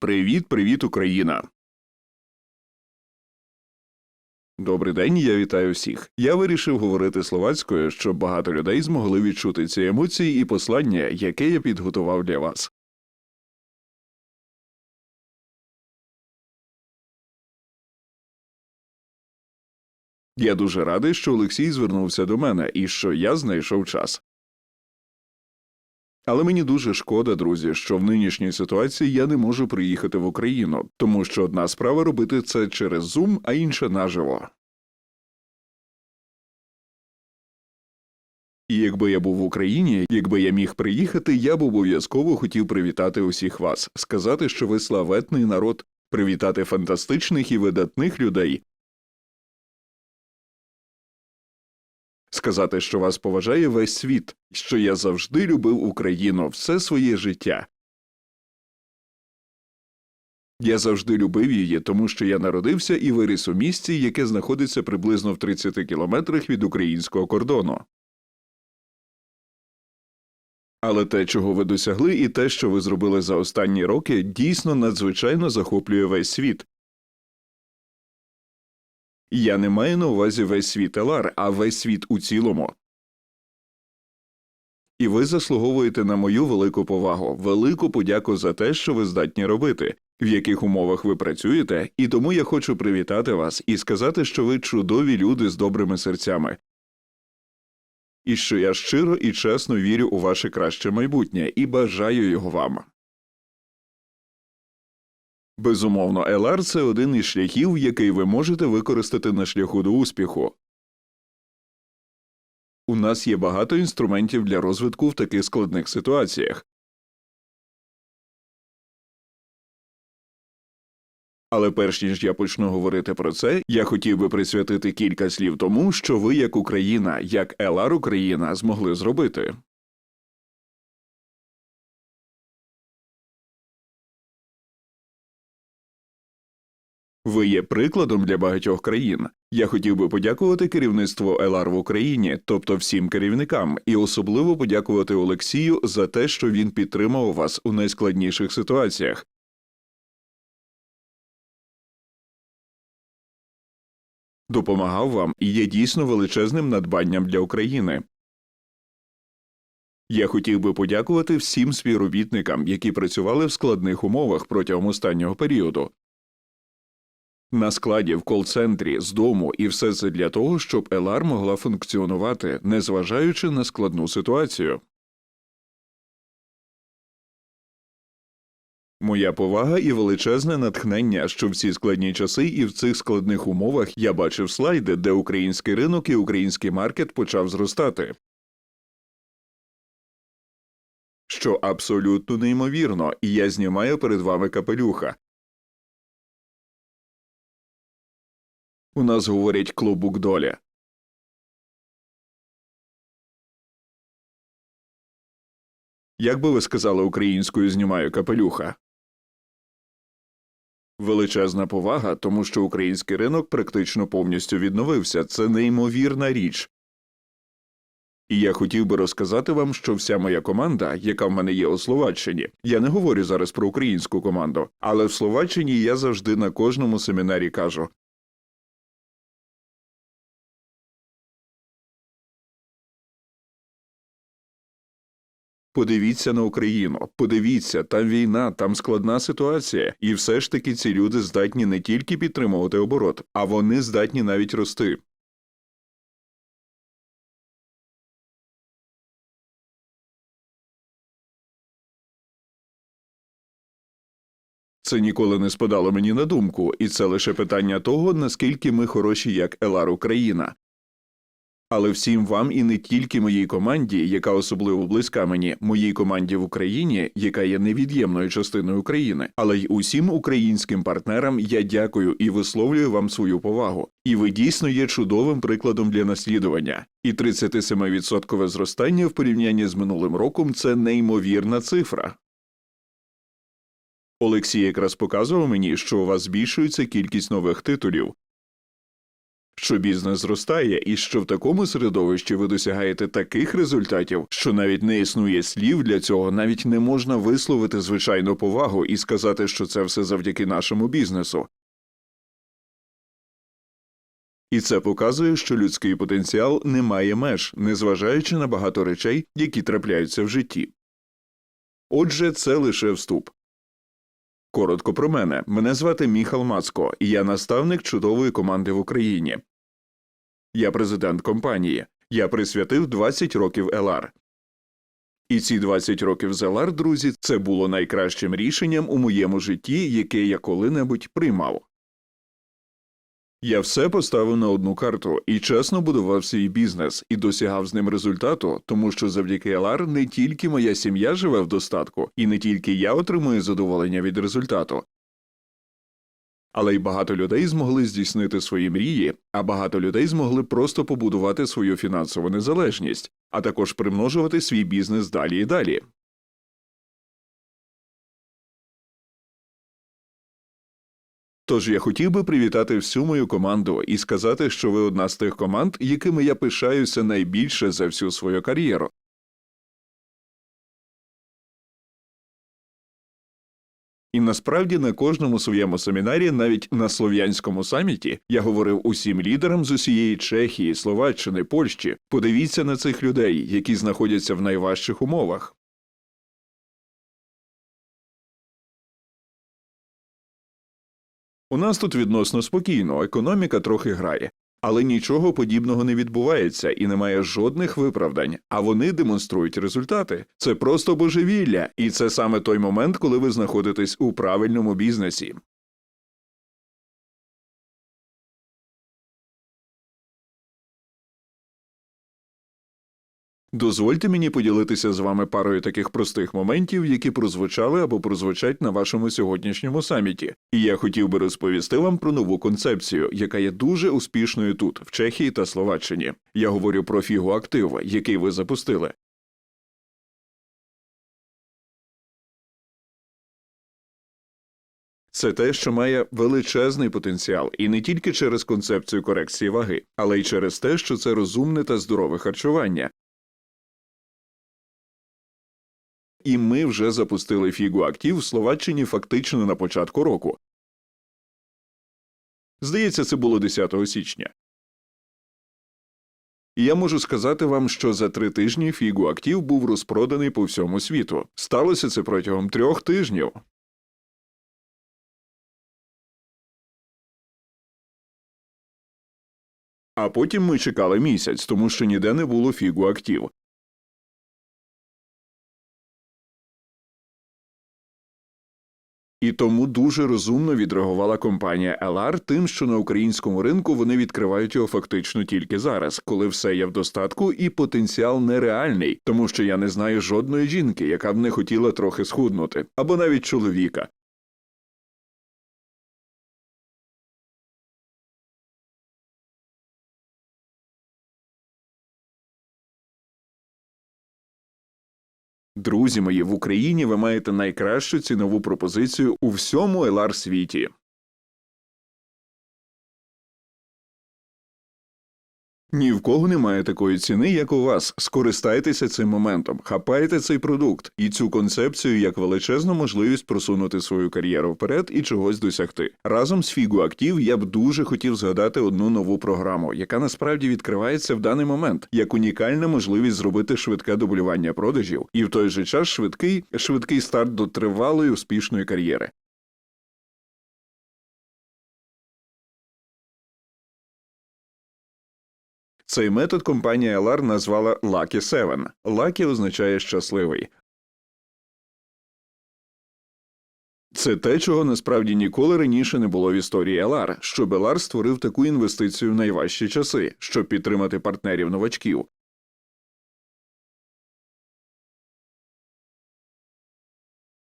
Привіт, привіт, Україна. Добрий день, я вітаю всіх. Я вирішив говорити словацькою, щоб багато людей змогли відчути ці емоції і послання, яке я підготував для вас. Я дуже радий, що Олексій звернувся до мене і що я знайшов час. Але мені дуже шкода, друзі, що в нинішній ситуації я не можу приїхати в Україну, тому що одна справа робити це через Zoom, а інша наживо. І якби я був в Україні, якби я міг приїхати, я б обов'язково хотів привітати усіх вас, сказати, що ви славетний народ, привітати фантастичних і видатних людей, сказати, що вас поважає весь світ, що я завжди любив Україну все своє життя. Я завжди любив її, тому що я народився і виріс у місті, яке знаходиться приблизно в 30 кілометрах від українського кордону. Але те, чого ви досягли, і те, що ви зробили за останні роки, дійсно надзвичайно захоплює весь світ. Я не маю на увазі весь світ Елар, а весь світ у цілому. І ви заслуговуєте на мою велику повагу, велику подяку за те, що ви здатні робити, в яких умовах ви працюєте, і тому я хочу привітати вас і сказати, що ви чудові люди з добрими серцями, і що я щиро і чесно вірю у ваше краще майбутнє і бажаю його вам. Безумовно, LR – це один із шляхів, який ви можете використати на шляху до успіху. У нас є багато інструментів для розвитку в таких складних ситуаціях. Але перш ніж я почну говорити про це, я хотів би присвятити кілька слів тому, що ви, як Україна, як ЕЛАР Україна, змогли зробити. Ви є прикладом для багатьох країн. Я хотів би подякувати керівництву ЕЛАР в Україні, тобто всім керівникам, і особливо подякувати Олексію за те, що він підтримав вас у найскладніших ситуаціях. Допомагав вам і є дійсно величезним надбанням для України. Я хотів би подякувати всім співробітникам, які працювали в складних умовах протягом останнього періоду. На складі, в кол-центрі, з дому, і все це для того, щоб ЕЛАР могла функціонувати, незважаючи на складну ситуацію. Моя повага і величезне натхнення, що в ці складні часи і в цих складних умовах я бачив слайди, де український ринок і український маркет почав зростати. Що абсолютно неймовірно, і я знімаю перед вами капелюха. У нас говорять клубук доля. Як би ви сказали українською знімаю капелюха? Величезна повага, тому що український ринок практично повністю відновився. Це неймовірна річ. І я хотів би розказати вам, що вся моя команда, яка в мене є у Словаччині, я не говорю зараз про українську команду, але в Словаччині я завжди на кожному семінарі кажу Подивіться на Україну, подивіться, там війна, там складна ситуація, і все ж таки ці люди здатні не тільки підтримувати оборот, а вони здатні навіть рости. Це ніколи не спадало мені на думку, і це лише питання того, наскільки ми хороші як Елар Україна. Але всім вам і не тільки моїй команді, яка особливо близька мені, моїй команді в Україні, яка є невід'ємною частиною України, але й усім українським партнерам я дякую і висловлюю вам свою повагу. І ви дійсно є чудовим прикладом для наслідування. І 37% зростання в порівнянні з минулим роком це неймовірна цифра. Олексій якраз показував мені, що у вас збільшується кількість нових титулів, що бізнес зростає, і що в такому середовищі ви досягаєте таких результатів, що навіть не існує слів для цього, навіть не можна висловити звичайну повагу і сказати, що це все завдяки нашому бізнесу. І це показує, що людський потенціал не має меж, незважаючи на багато речей, які трапляються в житті. Отже, це лише вступ. Коротко про мене. Мене звати Міхал Мацко, і я наставник чудової команди в Україні. Я президент компанії. Я присвятив 20 років ЕЛАР. І ці 20 років з ЕЛАР, друзі, це було найкращим рішенням у моєму житті, яке я коли-небудь приймав. Я все поставив на одну карту і чесно будував свій бізнес і досягав з ним результату, тому що завдяки ЛР не тільки моя сім'я живе в достатку, і не тільки я отримую задоволення від результату, але й багато людей змогли здійснити свої мрії, а багато людей змогли просто побудувати свою фінансову незалежність, а також примножувати свій бізнес далі і далі. Тож я хотів би привітати всю мою команду і сказати, що ви одна з тих команд, якими я пишаюся найбільше за всю свою кар'єру. І насправді на кожному своєму семінарі, навіть на слов'янському саміті, я говорив усім лідерам з усієї Чехії, Словаччини, Польщі. Подивіться на цих людей, які знаходяться в найважчих умовах. У нас тут відносно спокійно, економіка трохи грає, але нічого подібного не відбувається і немає жодних виправдань. А вони демонструють результати. Це просто божевілля, і це саме той момент, коли ви знаходитесь у правильному бізнесі. Дозвольте мені поділитися з вами парою таких простих моментів, які прозвучали або прозвучать на вашому сьогоднішньому саміті. І я хотів би розповісти вам про нову концепцію, яка є дуже успішною тут, в Чехії та Словаччині. Я говорю про фігу актив, який ви запустили. Це те, що має величезний потенціал, і не тільки через концепцію корекції ваги, але й через те, що це розумне та здорове харчування. І ми вже запустили фігу актив в Словаччині фактично на початку року. Здається, це було 10 січня. І я можу сказати вам, що за три тижні фігу актив був розпроданий по всьому світу. Сталося це протягом трьох тижнів. А потім ми чекали місяць, тому що ніде не було фігу актив. І тому дуже розумно відреагувала компанія LR тим, що на українському ринку вони відкривають його фактично тільки зараз, коли все є в достатку і потенціал нереальний, тому що я не знаю жодної жінки, яка б не хотіла трохи схуднути, або навіть чоловіка. Друзі мої, в Україні ви маєте найкращу цінову пропозицію у всьому LR світі. Ні в кого немає такої ціни, як у вас. Скористайтеся цим моментом, хапайте цей продукт і цю концепцію як величезну можливість просунути свою кар'єру вперед і чогось досягти. Разом з Figu Active я б дуже хотів згадати одну нову програму, яка насправді відкривається в даний момент як унікальна можливість зробити швидке дублювання продажів і в той же час швидкий швидкий старт до тривалої успішної кар'єри. Цей метод компанія LR назвала Lucky 7. Lucky означає щасливий. Це те, чого насправді ніколи раніше не було в історії LR, щоб LR створив таку інвестицію в найважчі часи, щоб підтримати партнерів новачків.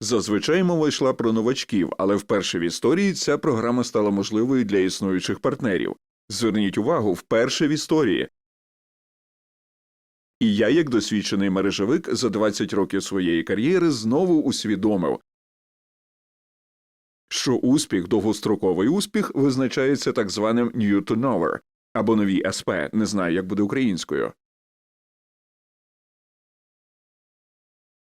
Зазвичай мова йшла про новачків, але вперше в історії ця програма стала можливою для існуючих партнерів. Зверніть увагу, вперше в історії. І я, як досвідчений мережевик, за 20 років своєї кар'єри знову усвідомив, що успіх, довгостроковий успіх, визначається так званим new turnover або нові СП, не знаю, як буде українською.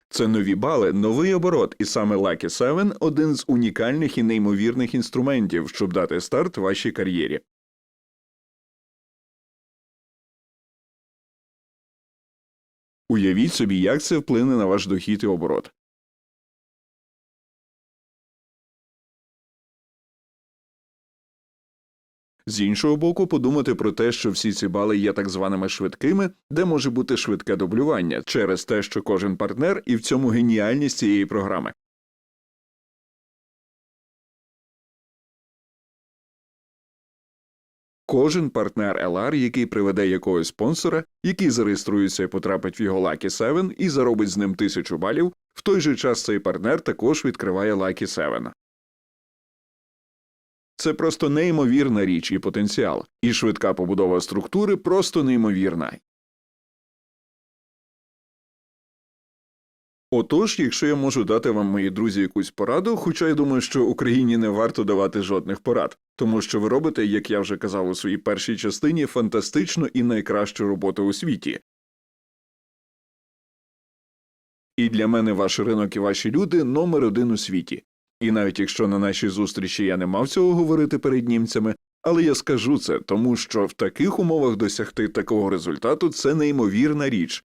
Це нові бали, новий оборот, і саме Lucky 7 – один з унікальних і неймовірних інструментів, щоб дати старт вашій кар'єрі. Уявіть собі, як це вплине на ваш дохід і оборот. З іншого боку, подумати про те, що всі ці бали є так званими швидкими, де може бути швидке дублювання через те, що кожен партнер і в цьому геніальність цієї програми. Кожен партнер LR, який приведе якогось спонсора, який зареєструється і потрапить в його Lucky 7 і заробить з ним тисячу балів, в той же час цей партнер також відкриває Lucky 7. Це просто неймовірна річ і потенціал, і швидка побудова структури просто неймовірна. Отож, якщо я можу дати вам, мої друзі, якусь пораду, хоча я думаю, що Україні не варто давати жодних порад, тому що ви робите, як я вже казав у своїй першій частині, фантастичну і найкращу роботу у світі. І для мене ваш ринок і ваші люди номер один у світі. І навіть якщо на нашій зустрічі я не мав цього говорити перед німцями, але я скажу це, тому що в таких умовах досягти такого результату це неймовірна річ.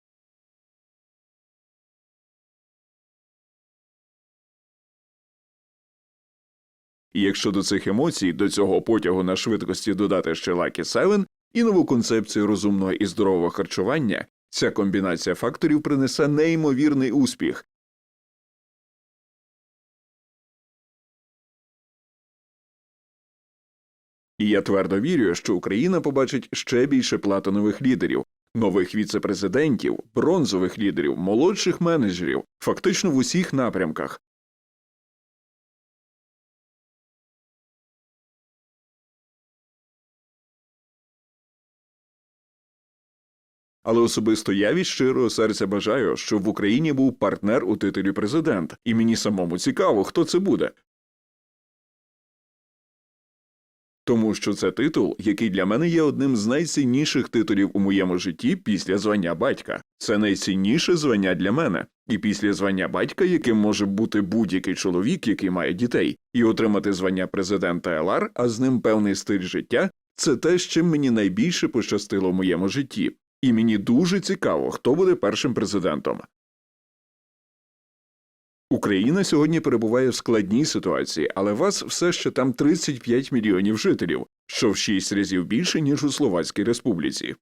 І якщо до цих емоцій, до цього потягу на швидкості додати ще Lucky 7 і нову концепцію розумного і здорового харчування, ця комбінація факторів принесе неймовірний успіх. І я твердо вірю, що Україна побачить ще більше платинових лідерів, нових віцепрезидентів, бронзових лідерів, молодших менеджерів, фактично в усіх напрямках. Але особисто я від щирого серця бажаю, щоб в Україні був партнер у титулі президент, і мені самому цікаво, хто це буде. Тому що це титул, який для мене є одним з найцінніших титулів у моєму житті після звання батька. Це найцінніше звання для мене, і після звання батька, яким може бути будь-який чоловік, який має дітей, і отримати звання президента ЛР, а з ним певний стиль життя, це те, з чим мені найбільше пощастило в моєму житті. І мені дуже цікаво, хто буде першим президентом. Україна сьогодні перебуває в складній ситуації, але вас все ще там 35 мільйонів жителів, що в 6 разів більше, ніж у Словацькій Республіці.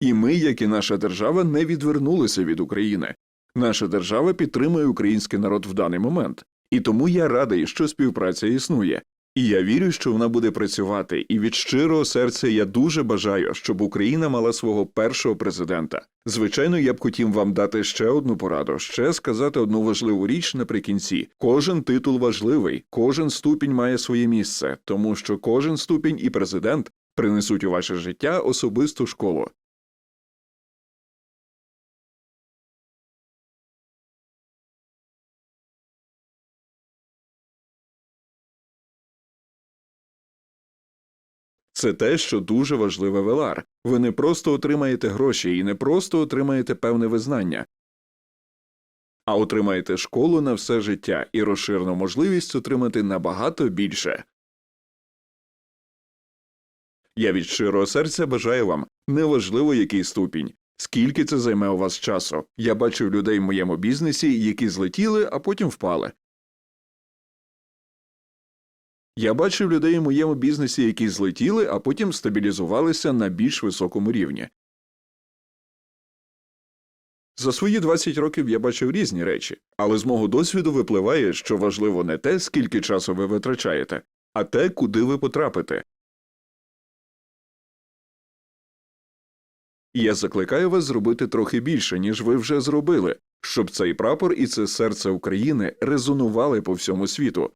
І ми, як і наша держава, не відвернулися від України. Наша держава підтримує український народ в даний момент, і тому я радий, що співпраця існує. І я вірю, що вона буде працювати, і від щирого серця я дуже бажаю, щоб Україна мала свого першого президента. Звичайно, я б хотів вам дати ще одну пораду, ще сказати одну важливу річ наприкінці. Кожен титул важливий, кожен ступінь має своє місце, тому що кожен ступінь і президент принесуть у ваше життя особисту школу. Це те, що дуже важливе в ЛАР. Ви не просто отримаєте гроші і не просто отримаєте певне визнання, а отримаєте школу на все життя і розширену можливість отримати набагато більше. Я від щирого серця бажаю вам неважливо який ступінь, скільки це займе у вас часу. Я бачив людей в моєму бізнесі, які злетіли, а потім впали. Я бачив людей у моєму бізнесі, які злетіли, а потім стабілізувалися на більш високому рівні. За свої 20 років я бачив різні речі, але з мого досвіду випливає, що важливо не те, скільки часу ви витрачаєте, а те, куди ви потрапите. Я закликаю вас зробити трохи більше, ніж ви вже зробили, щоб цей прапор і це серце України резонували по всьому світу.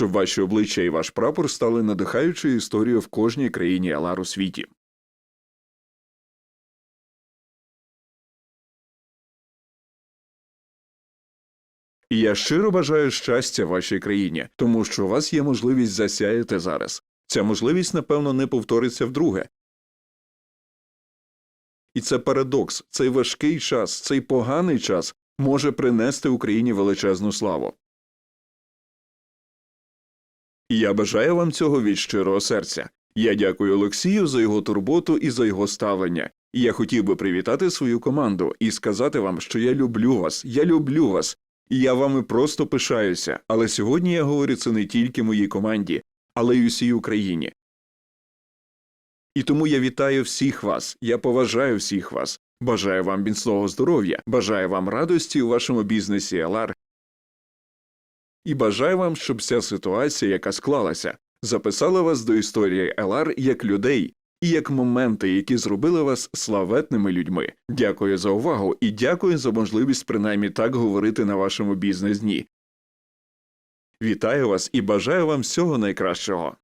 Щоб ваші обличчя і ваш прапор стали надихаючою історією в кожній країні Алар у світі. І я щиро бажаю щастя вашій країні, тому що у вас є можливість засяяти зараз. Ця можливість, напевно, не повториться вдруге. І це парадокс, цей важкий час, цей поганий час може принести Україні величезну славу. Я бажаю вам цього від щирого серця. Я дякую Олексію за його турботу і за його ставлення. Я хотів би привітати свою команду і сказати вам, що я люблю вас, я люблю вас, і я вами просто пишаюся. Але сьогодні я говорю це не тільки моїй команді, але й усій Україні. І тому я вітаю всіх вас, я поважаю всіх вас, бажаю вам міцного здоров'я, бажаю вам радості у вашому бізнесі LR. І бажаю вам, щоб ця ситуація, яка склалася, записала вас до історії ЛР як людей і як моменти, які зробили вас славетними людьми. Дякую за увагу і дякую за можливість принаймні так говорити на вашому бізнес дні. Вітаю вас і бажаю вам всього найкращого.